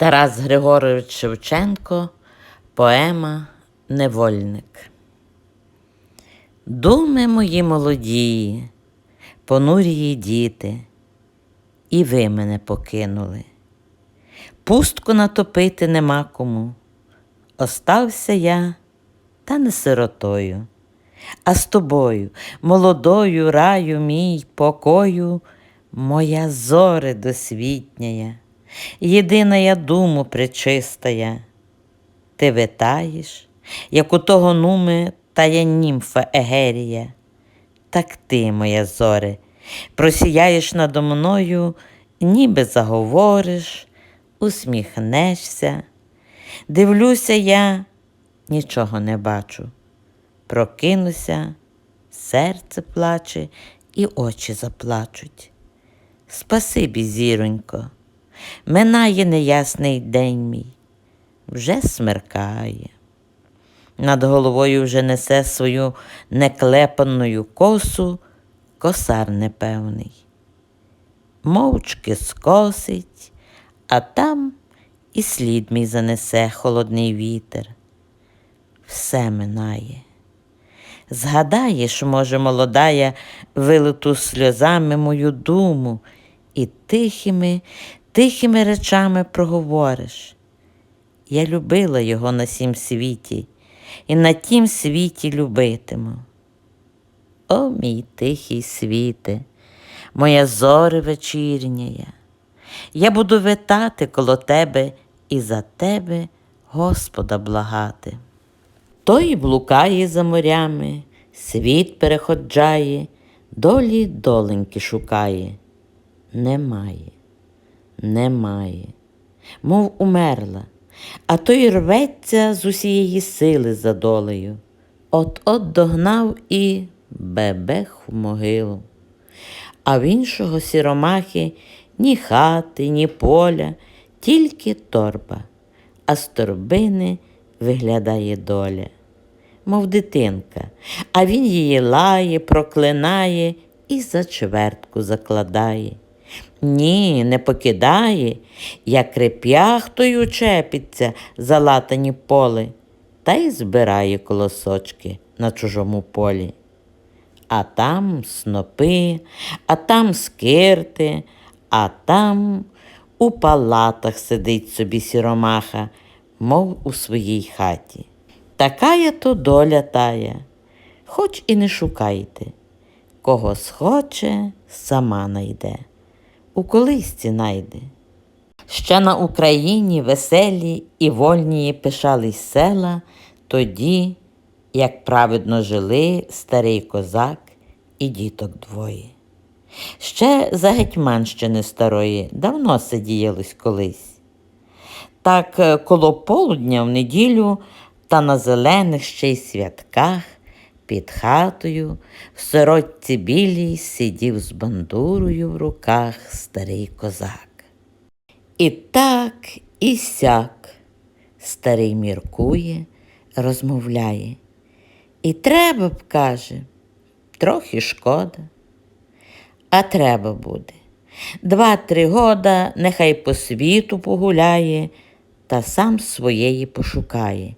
Тарас Григорович Шевченко, поема Невольник. Думи мої молодії, понурії діти, і ви мене покинули. Пустку натопити нема кому. Остався я, та не сиротою, а з тобою, молодою раю мій покою, моя зоре досвітняя, єдина я думу пречистая. Ти витаєш, як у того нуми тая німфа Егерія. Так ти, моя зоре, просіяєш надо мною, ніби заговориш, усміхнешся. Дивлюся я, нічого не бачу. Прокинуся, серце плаче і очі заплачуть. Спасибі, зіронько, минає неясний день мій, вже смеркає. Над головою вже несе свою неклепаною косу косар непевний. Мовчки скосить, а там і слід мій занесе холодний вітер. Все минає. Згадаєш, може, молодая, вилиту сльозами мою думу, і тихими, тихими речами проговориш. Я любила його на сім світі, і на тім світі любитиму. О, мій тихий світе, моя зоре вечірняя, я буду витати коло тебе і за тебе Господа благати. Той блукає за морями, світ переходжає, долі доленьки шукає. Немає, немає, мов умерла, а той рветься з усієї сили за долею. От-от догнав і бебех в могилу. А в іншого сіромахи ні хати, ні поля, тільки торба, а з торбини виглядає доля, мов дитинка, а він її лає, проклинає і за чвертку закладає. Ні, не покидає, як реп'яхтою чепиться за латані поли, та й збирає колосочки на чужому полі. А там снопи, а там скирти, а там у палатах сидить собі сіромаха, мов у своїй хаті. Така я то доля тая, хоч і не шукайте, кого схоче, сама найде, у колисці найде. Ще на Україні веселі і вольні пишались села тоді, як праведно жили старий козак і діток двоє. Ще за Гетьманщини старої давно сидіялось колись. Так е, коло полудня в неділю та на зелених ще й святках під хатою в сорочці білій сидів з бандурою в руках старий козак. І так, і сяк старий міркує, розмовляє. І треба б, каже, трохи шкода, а треба буде. Два-три года нехай по світу погуляє та сам своєї пошукає,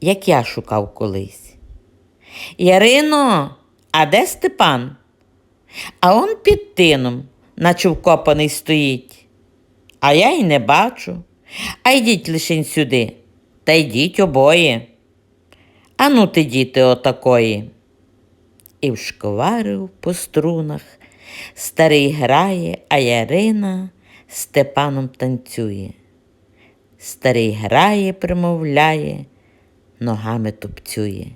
як я шукав колись. Ярино, а де Степан? А он під тином, наче вкопаний стоїть. А я й не бачу. А йдіть лишень сюди, та йдіть обоє. Ану ти, діти, отакої. І вшковарив по струнах. Старий грає, а Ярина Степаном танцює. Старий грає, примовляє, ногами тупцює.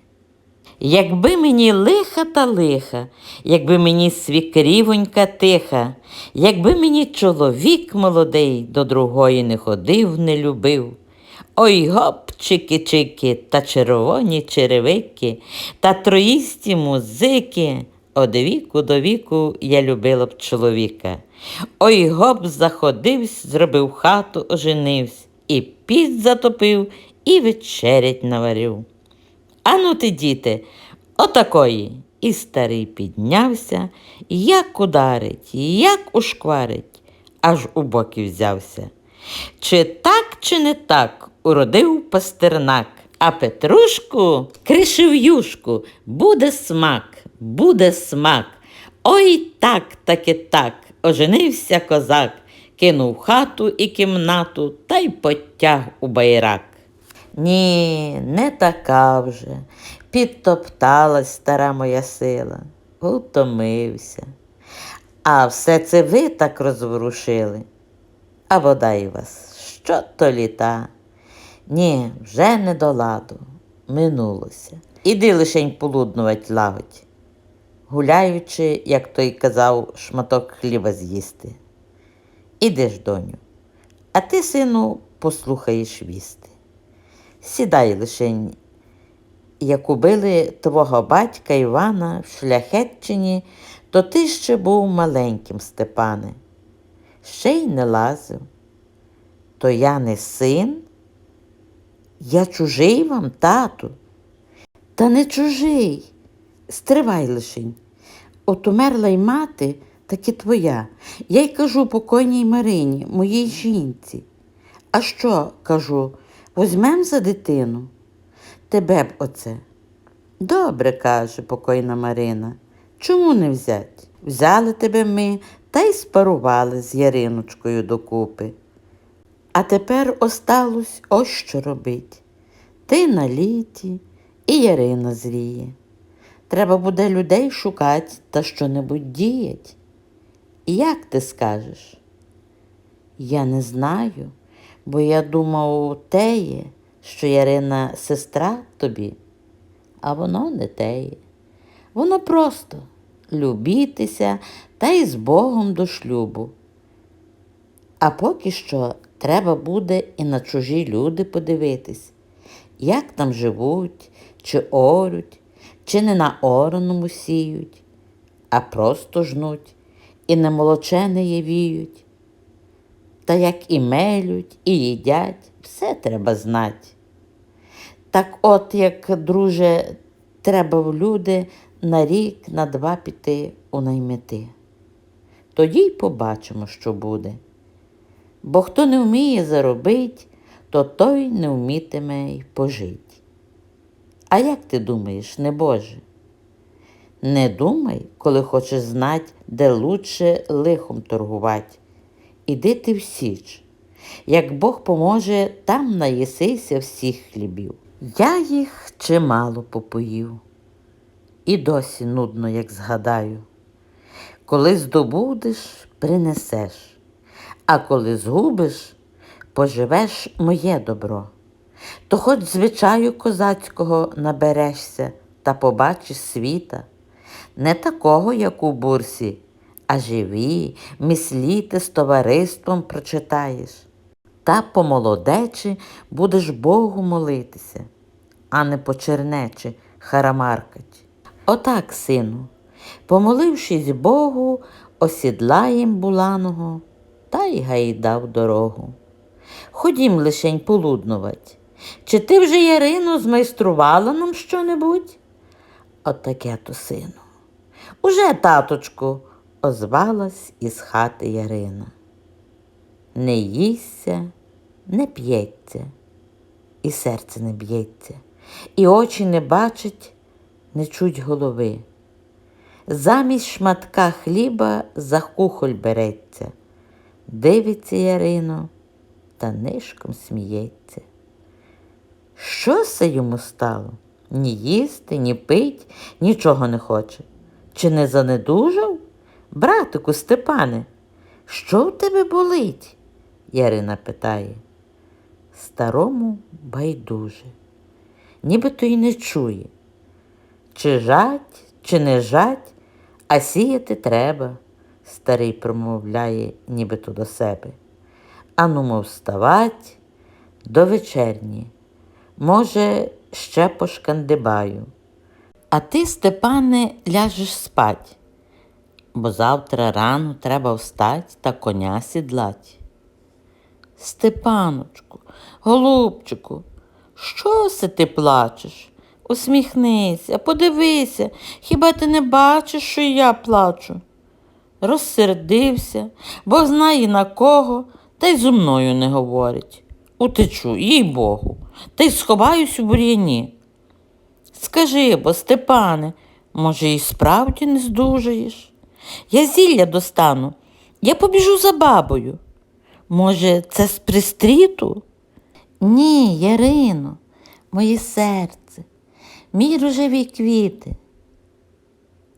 Якби мені лиха та лиха, якби мені свікрівонька тиха, якби мені чоловік молодий до другої не ходив, не любив. Ой гоп, чики-чики, та червоні черевики, та троїсті музики. Од віку до віку я любила б чоловіка. Ой гоп заходивсь, зробив хату, оженивсь, і піч затопив, і вечерять наварив. Ану ти, діти, отакої. І старий піднявся, як ударить, як ушкварить, аж у боки взявся. Чи так чи не так уродив пастернак, а Петрушку кришив юшку. Буде смак, буде смак. Ой так таки так, оженився козак, кинув хату і кімнату та й потяг у байрак. Ні, не така вже. Підтопталась стара моя сила, утомився. А все це ви так розворушили. А бодай вас, що то літа. Ні, вже не до ладу, минулося. Іди лишень полуднувать лагодь, гуляючи, як той казав, шматок хліба з'їсти. Іди ж, доню, а ти, сину, послухаєш вісти. Сідай лишень, як убили твого батька Івана в шляхетчині, то ти ще був маленьким, Степане, ще й не лазив. То я не син? Я чужий вам, тату. Та не чужий. Стривай лишень. От умерла й мати, так і твоя. Я й кажу покойній Марині, моїй жінці. А що, кажу, возьмем за дитину? Тебе б оце. Добре, каже покойна Марина. Чому не взять? Взяли тебе ми та й спарували з Яриночкою докупи. А тепер осталось ось що робить. Ти на літі і Ярина зріє. Треба буде людей шукати та що-небудь діять. Як ти скажеш? Я не знаю, бо я думав теє, що Ярина сестра тобі, а воно не теє. Воно просто любітися та й з Богом до шлюбу. А поки що треба буде і на чужі люди подивитись, як там живуть, чи орють, чи не на ораному сіють, а просто жнуть і немолочене віють. Та як і мелють, і їдять, все треба знати. Так от, як, друже, треба в люди на рік, на два піти у наймити. Тоді й побачимо, що буде. Бо хто не вміє заробить, то той не вмітиме й пожить. А як ти думаєш, небоже? Не думай, коли хочеш знать, де лучше лихом торгувати. Іди ти в січ. Як Бог поможе, там наїсися всіх хлібів. Я їх чимало попоїв. І досі нудно, як згадаю. Коли здобудеш, принесеш, а коли згубиш, поживеш моє добро. То хоч звичаю козацького наберешся та побачиш світа, не такого, як у бурсі, а живі, місліти з товариством прочитаєш. Та помолодечи будеш Богу молитися, а не почернечи харамаркать. Отак, сину, помолившись Богу, осідлаєм буланого та й гайда в дорогу. Ходім лишень полуднувать. Чи ти вже Ярину змайструвала нам що-небудь? Отаке то, сину. Уже, таточку, озвалась із хати Ярина. Не їсться, не п'ється, і серце не б'ється, і очі не бачать, не чуть голови. Замість шматка хліба за кухоль береться, дивиться Ярино та нишком сміється. Що це йому стало? Ні їсти, ні пить, нічого не хоче. Чи не занедужав? Братику Степане, що в тебе болить? Ярина питає. Старому байдуже, нібито й не чує. Чи жать, чи не жать, а сіяти треба, старий промовляє нібито до себе. Анумо вставать до вечерні. Може, ще пошкандибаю. А ти, Степане, ляжеш спать, бо завтра рано треба встать та коня сідлать. Степаночку, голубчику, що се ти плачеш? Усміхнися, подивися, хіба ти не бачиш, що я плачу? Розсердився, бо знає на кого, та й зо мною не говорить. утечу, їй Богу, та й сховаюсь у бур'яні. Скажи бо, Степане, може, і справді не здужаєш? Я зілля достану, я побіжу за бабою. Може, це з пристріту? Ні, Ярино, моє серце, мій рожеві квіти.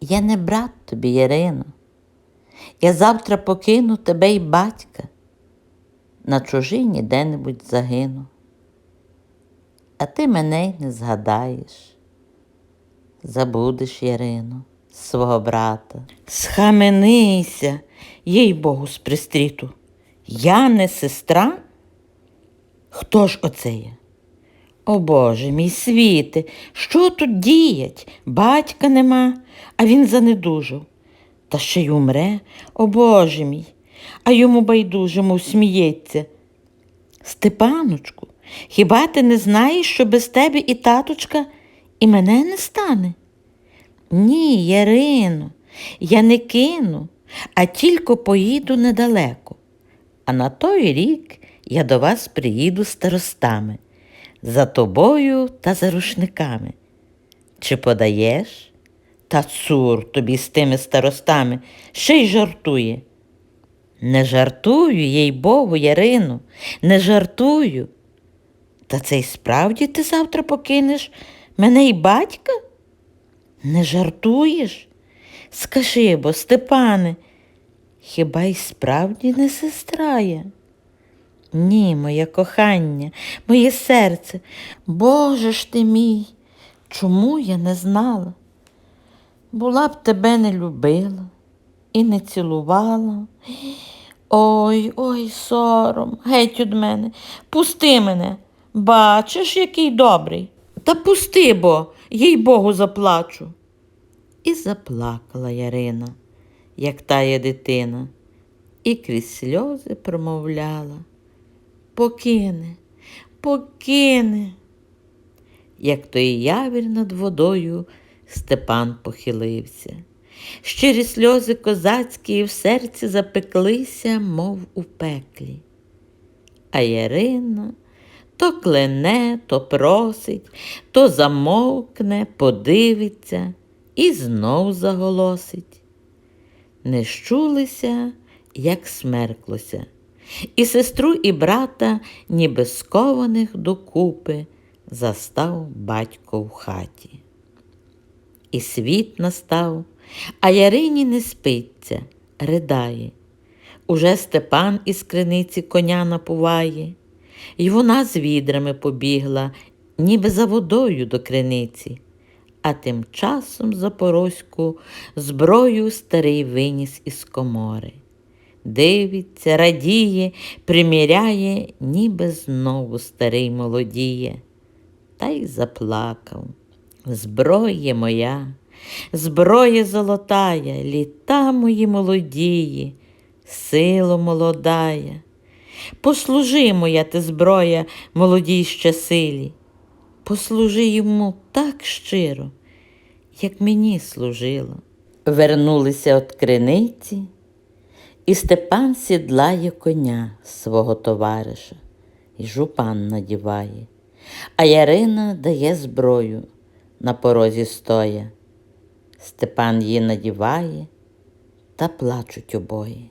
Я не брат тобі, Ярино. Я завтра покину тебе й батька. На чужині де-небудь загину. А ти мене й не згадаєш. Забудеш, Ярино, свого брата. Схаменися, їй Богу, з пристріту. Я не сестра? Хто ж оце є? О Боже, мій світе, що тут діять? Батька нема, а він занедужав. Та ще й умре, о Боже мій, а йому байдужому сміється. Степаночку, хіба ти не знаєш, що без тебе і таточка, і мене не стане? Ні, Ярино, я не кину, а тільки поїду недалеко. А на той рік я до вас приїду старостами, за тобою та за рушниками. Чи подаєш? Та цур тобі з тими старостами ще й жартує. Не жартую, їй Богу, Ярину, не жартую. Та це й справді ти завтра покинеш мене й батька? Не жартуєш? Скажи бо, Степане, хіба й справді не сестра я? Ні, моє кохання, моє серце, Боже ж ти мій, чому я не знала? Була б тебе не любила і не цілувала. Ой, ой, сором, геть від мене, пусти мене. Бачиш, який добрий. Та пусти бо, їй Богу заплачу. І заплакала Ярина, як тая дитина, і крізь сльози промовляла. Покине, покине. Як той явір над водою Степан похилився. Щирі сльози козацькі в серці запеклися, мов у пеклі. А Ярина то клене, то просить, то замовкне, подивиться і знов заголосить. Не щулися, як смерклося, і сестру, і брата, ніби скованих докупи, застав батько в хаті. І світ настав, а Ярині не спиться, ридає. Уже Степан із криниці коня напуває, й вона з відрами побігла, ніби за водою до криниці. А тим часом Запорозьку зброю старий виніс із комори. Дивиться, радіє, приміряє, ніби знову старий молодіє, та й заплакав. Зброє моя, зброя золотая, літа мої молодії, сило молодая. Послужи моя ти зброя молодій ще силі, послужи йому так щиро, як мені служила. Вернулися от криниці, і Степан сідлає коня свого товариша, і жупан надіває, а Ярина дає зброю на порозі стоя. Степан її надіває, та плачуть обоє.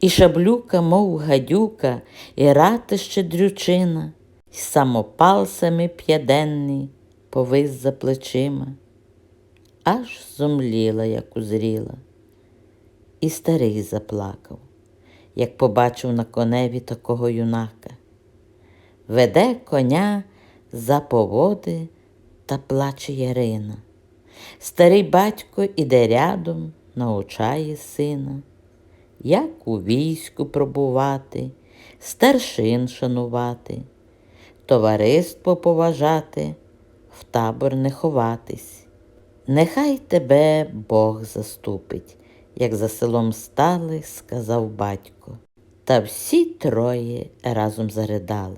І шаблюка, мов гадюка, і ратище дрючина, і самопал семи п'яденний повис за плечима, аж зумліла, як узріла. І старий заплакав, як побачив на коневі такого юнака. Веде коня за поводи та плаче Ярина. Старий батько іде рядом, научає сина, як у війську пробувати, старшин шанувати, товариство поважати, в табор не ховатись. Нехай тебе Бог заступить, як за селом стали, сказав батько. Та всі троє разом заридали.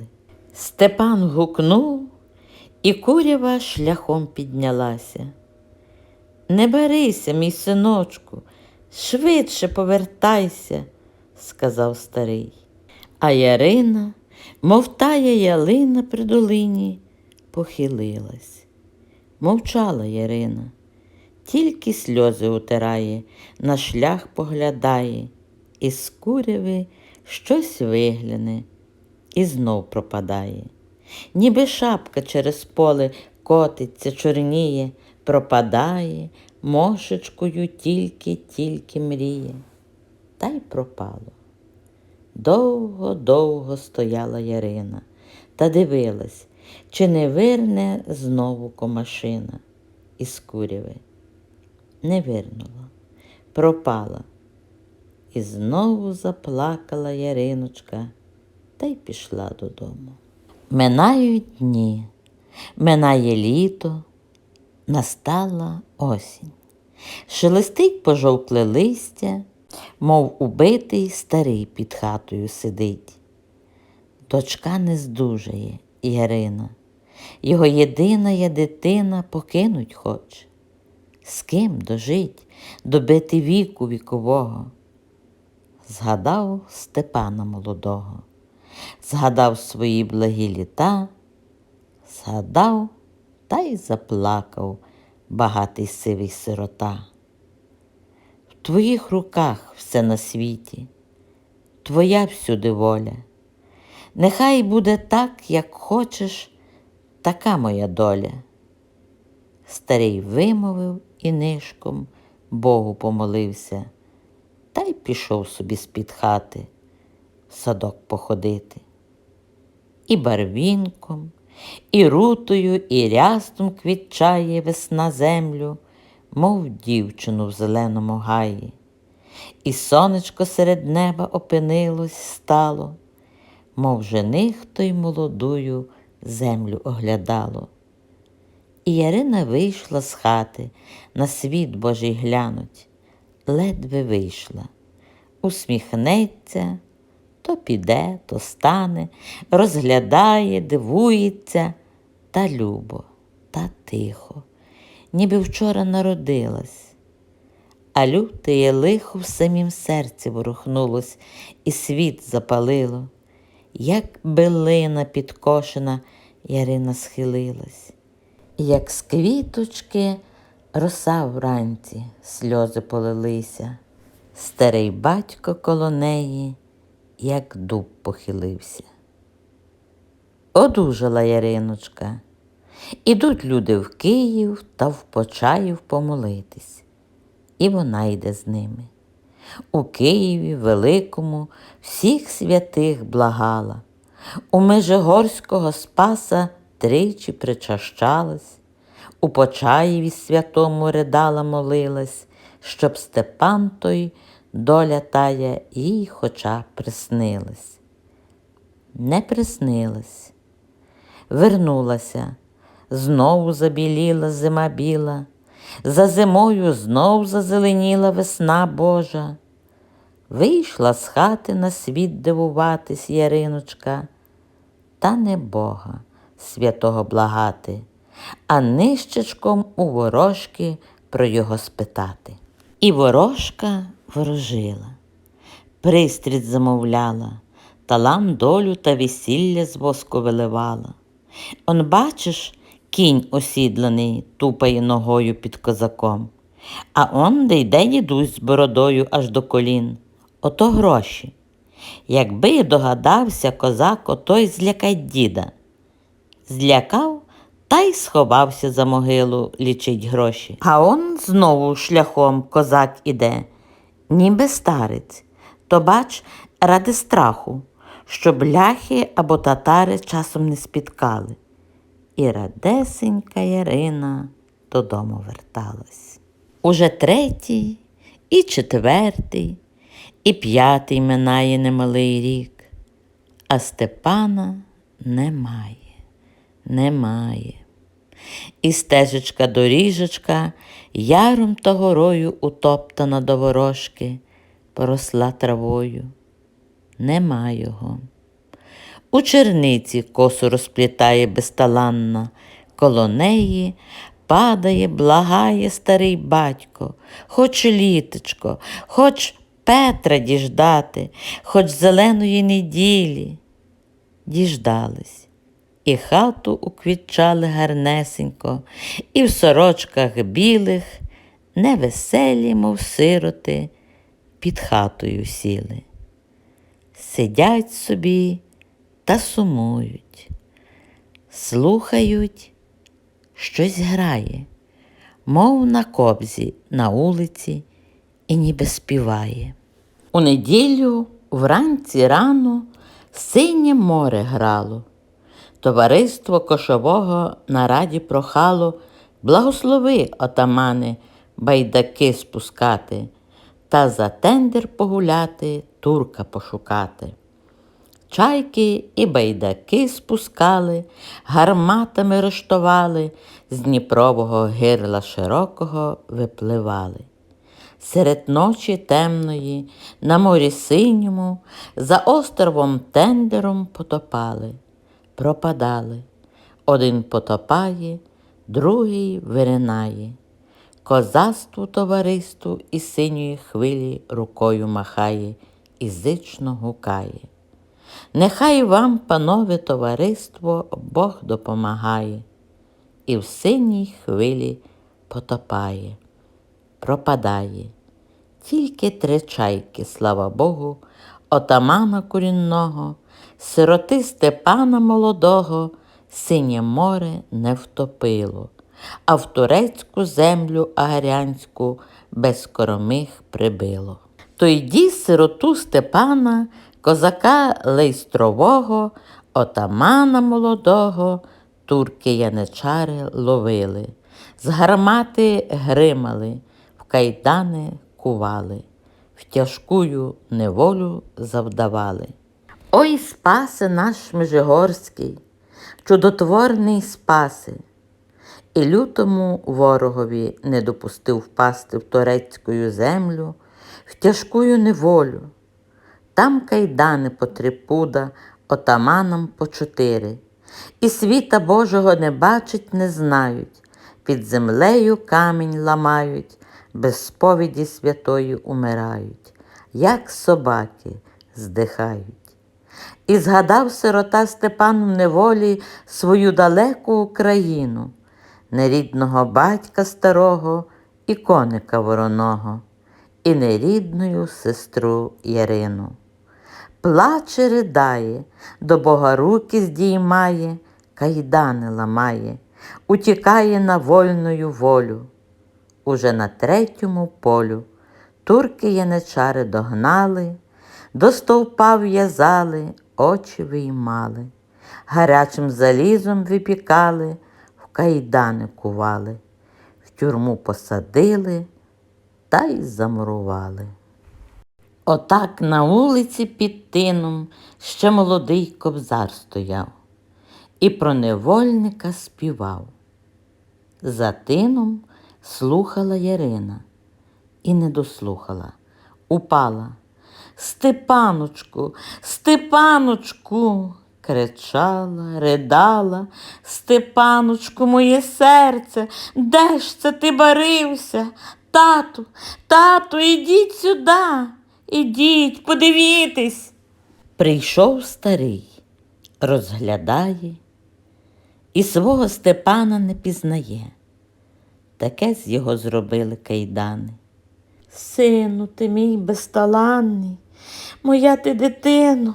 Степан гукнув, і курява шляхом піднялася. Не барися, мій синочку, швидше повертайся, сказав старий. А Ярина мов тая ялина при долині, похилилась. Мовчала Ярина, тільки сльози утирає, на шлях поглядає, із куряви щось вигляне і знов пропадає. Ніби шапка через поле котиться, чорніє, пропадає, мошечкою тільки-тільки мріє, та й пропало. Довго-довго стояла Ярина та дивилась, чи не вирне знову комашина із куряви. Не вирнула, пропала. І знову заплакала Яриночка та й пішла додому. Минають дні, минає літо, настала осінь. Шелестить пожовкле листя, мов убитий старий під хатою сидить. Дочка не здужає Ярина, його єдина є дитина покинуть хоче. З ким дожить, добити віку вікового. Згадав Степана молодого, згадав свої благі літа, згадав та й заплакав багатий сивий сирота. В твоїх руках все на світі, твоя всюди воля. Нехай буде так, як хочеш, така моя доля. Старий вимовив і нишком Богу помолився, та й пішов собі з-під хати в садок походити. І барвінком, і рутою, і рястом квітчає весна землю, мов дівчину в зеленому гаї. І сонечко серед неба опинилось, стало, мов жених той молодую землю оглядало. І Ярина вийшла з хати, на світ Божий глянуть, ледве вийшла, усміхнеться, то піде, то стане, розглядає, дивується, та любо, та тихо, ніби вчора народилась. А лютеє лихо в самім серці ворухнулось, і світ запалило, як билина підкошена, Ярина схилилась, як з квіточки роса вранці, сльози полилися, старий батько коло неї, як дуб похилився. Одужала Яриночка. Ідуть люди в Київ та в Почаїв помолитись, і вона йде з ними. У Києві Великому всіх святих благала, у Межигорського Спаса тричі причащалась, у Почаєві святому ридала молилась, щоб Степан той доля тая їй хоча приснилась. Не приснилась, вернулася, знову забіліла зима біла, за зимою знов зазеленіла весна Божа. Вийшла з хати на світ дивуватись Яриночка, та не Бога святого благати, а нищечком у ворожки про його спитати. І ворожка ворожила, пристріт замовляла, талам долю та весілля з воску виливала. Он, бачиш, кінь осідланий тупає ногою під козаком, а он де йде дідусь з бородою аж до колін. Ото гроші. Якби догадався козак отой злякать діда. Злякав та й сховався за могилу лічить гроші. А он знову шляхом козак іде, ніби старець, то бач, ради страху, щоб ляхи або татари часом не спіткали. І радесенька Ярина додому верталась. Уже третій і четвертий, і п'ятий минає немалий рік, а Степана немає, немає. І стежечка доріжечка яром та горою утоптана до ворожки, поросла травою. Нема його. У черниці косу розплітає безталанна, коло неї падає, благає старий батько, хоч літочко, хоч Петра діждати, хоч зеленої неділі. діждались. І хату уквітчали гарнесенько, і в сорочках білих, невеселі, мов сироти, під хатою сіли. Сидять собі та сумують, слухають, щось грає, мов на кобзі на вулиці і ніби співає. У неділю вранці рано синє море грало. Товариство кошового на раді прохало, благослови, отамани, байдаки спускати, та за тендер погуляти, турка пошукати. Чайки і байдаки спускали, гарматами рештували, з Дніпрового гирла широкого випливали. Серед ночі темної, на морі синьому, за островом тендером потопали, пропадали. Один потопає, другий виринає. Козацтву товариству і синьої хвилі рукою махає і зично гукає. Нехай вам, панове товариство, Бог допомагає, і в синій хвилі потопає, пропадає. Тільки три чайки, слава Богу, отамана корінного, сироти Степана молодого, синє море не втопило, а в турецьку землю агарянську без коромих прибило. То йді сироту Степана, козака лейстрового, отамана молодого, турки яничари ловили, з гармати гримали, в кайдани кували, в тяжкую неволю завдавали. Ой, спаси наш Межигорський, чудотворний спаси, і лютому ворогові не допустив впасти в турецьку землю, в тяжкую неволю. Там кайдани по три пуда, отаманам по чотири, і світа Божого не бачать, не знають, під землею камінь ламають, без сповіді святої умирають, як собаки здихають. І згадав сирота Степан в неволі свою далеку Україну, нерідного батька старого і коника вороного, і нерідною сестру Ярину. Плаче, ридає, до Бога руки здіймає, кайдани ламає, утікає на вольною волю. Уже на третьому полю турки яничари догнали, до стовпа в'язали, очі виймали, гарячим залізом випікали, в кайдани кували, в тюрму посадили та й замурували. Отак на вулиці під тином ще молодий кобзар стояв і про невольника співав. За тином слухала Ярина і не дослухала, упала. Степаночку, Степаночку, кричала, ридала, Степаночку, моє серце, де ж це ти барився? Тату, тату, ідіть сюди, ідіть, подивітесь. Прийшов старий, розглядає і свого Степана не пізнає. Таке з його зробили кайдани. Сину, ти мій безталанний, моя ти дитино,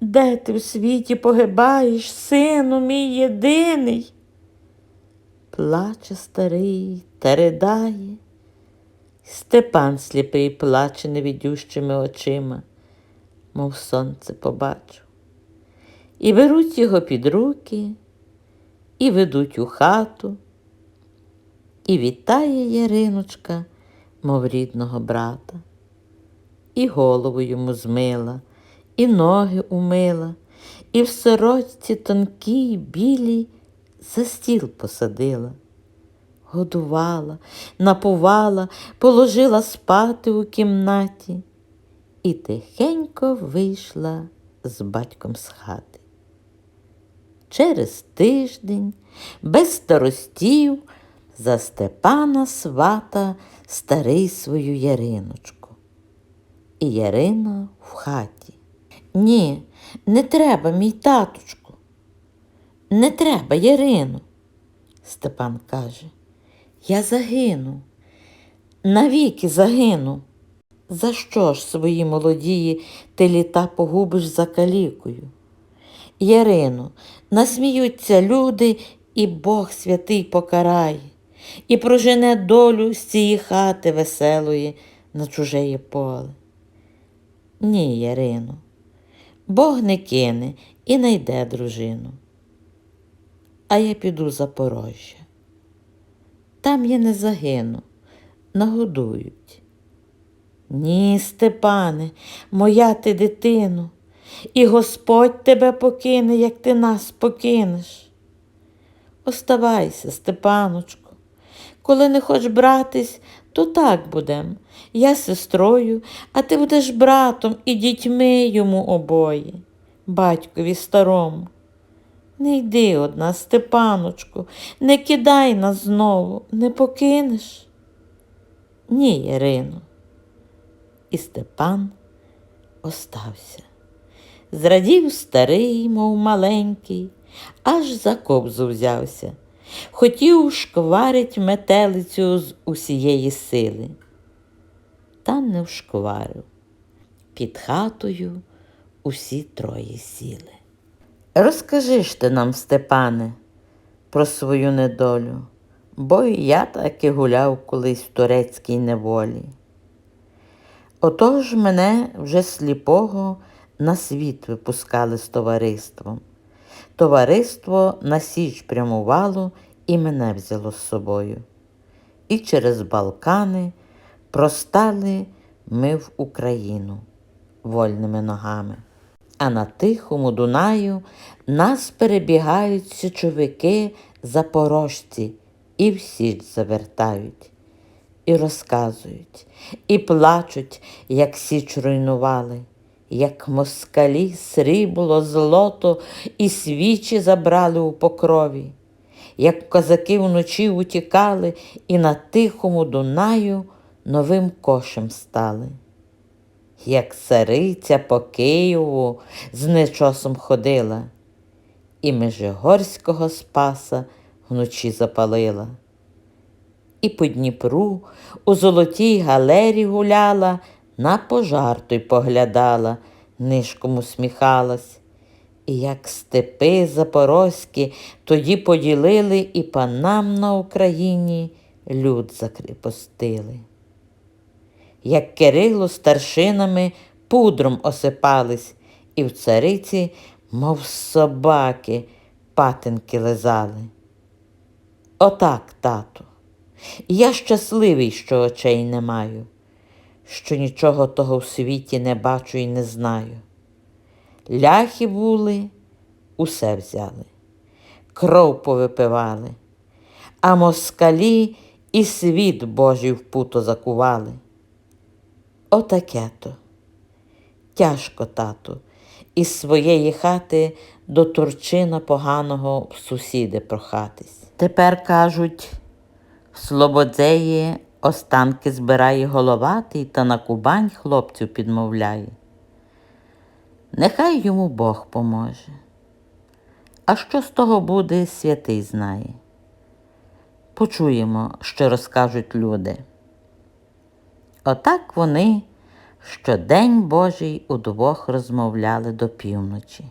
де ти в світі погибаєш, сину мій єдиний? Плаче старий та ридає. Степан сліпий плаче невідющими очима, мов сонце побачив. І беруть його під руки, і ведуть у хату, і вітає Яриночка, мов рідного брата, і голову йому змила, і ноги умила, і в сорочці тонкій білій за стіл посадила, годувала, напувала, положила спати у кімнаті і тихенько вийшла з батьком з хати. Через тиждень, без старостів, за Степана свата старий свою Яриночку. І Ярина в хаті. Ні, не треба, мій таточку. Не треба, Ярину. Степан каже. Я загину. Навіки загину. За що ж свої молодії ти літа погубиш за калікою? Ярину, насміються люди, і Бог святий покарає, і прожене долю з цієї хати веселої на чужеє поле. Ні, Ярино, Бог не кине і найде дружину. А я піду в Запорожжя. Там я не загину, нагодують. Ні, Степане, моя ти дитино, і Господь тебе покине, як ти нас покинеш. Оставайся, Степаночко. Коли не хоч братись, то так будем. Я сестрою, а ти будеш братом і дітьми йому обоє, батькові старому. Не йди одна, Степаночку, не кидай нас знову, не покинеш. Ні, Ярино. І Степан остався. Зрадів старий, мов маленький, аж за кобзу взявся. Хотів шкварить метелицю з усієї сили. Та не вшкварив. Під хатою усі троє сіли. Розкажи ж ти нам, Степане, про свою недолю, бо і я таки гуляв колись в турецькій неволі. Отож мене вже сліпого на світ випускали з товариством. Товариство на січ прямувало і мене взяло з собою. І через Балкани простали ми в Україну вольними ногами. А на тихому Дунаю нас перебігають січовики запорожці і в завертають. І розказують, і плачуть, як січ руйнували, як москалі срібло, злото і свічі забрали у покрові, як козаки вночі утікали і на тихому Дунаю новим кошем стали. Як цариця по Києву з нечосом ходила, і Межигорського спаса вночі запалила і по Дніпру у золотій галері гуляла, на пожар той поглядала, нишком усміхалась. І як степи запорозькі тоді поділили і панам на Україні люд закріпостили. Як Кирило старшинами пудром осипались, і в цариці, мов собаки, патинки лизали. Отак, тату. Я щасливий, що очей не маю, що нічого того в світі не бачу і не знаю. Ляхи були, усе взяли, кров повипивали, а москалі і світ Божий в путо закували. Отаке то. Тяжко, тату, із своєї хати до турчина поганого в сусіди прохатись. Тепер кажуть. В Слободзеї останки збирає головатий та на Кубань хлопців підмовляє. Нехай йому Бог поможе. А що з того буде, святий знає. Почуємо, що розкажуть люди. Отак вони щодень Божий удвох розмовляли до півночі.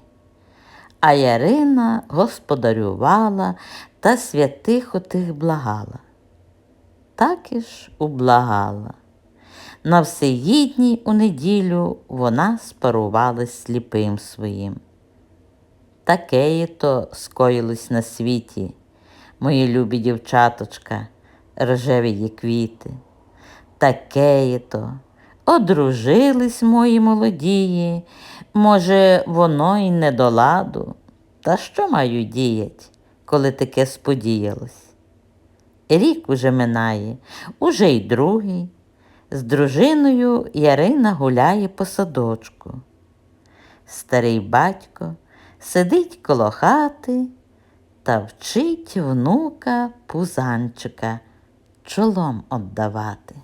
А Ярина господарювала та святих отих благала так і ж ублагала. На всеїдній у неділю вона спарувалась сліпим своїм. Такеє то скоїлось на світі, мої любі дівчаточка, рожеві квіти. Такеє то одружились мої молодії, може, воно й не до ладу. Та що маю діять, коли таке сподіялось? Рік уже минає, уже й другий. З дружиною Ярина гуляє по садочку. Старий батько сидить коло хати та вчить внука пузанчика чолом отдавати.